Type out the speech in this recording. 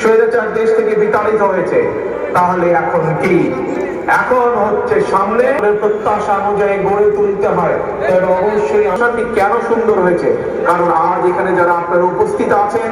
স্বৈরাচার দেশ থেকে বিতাড়িত হয়েছে। তাহলে এখন কি? এখন হচ্ছে সামনে প্রত্যাশা অনুযায়ী গড়ে তুলতে হয়। তবে অবশ্যই আশাটি কেন সুন্দর হয়েছে? কারণ আজ এখানে যারা আপনারা উপস্থিত আছেন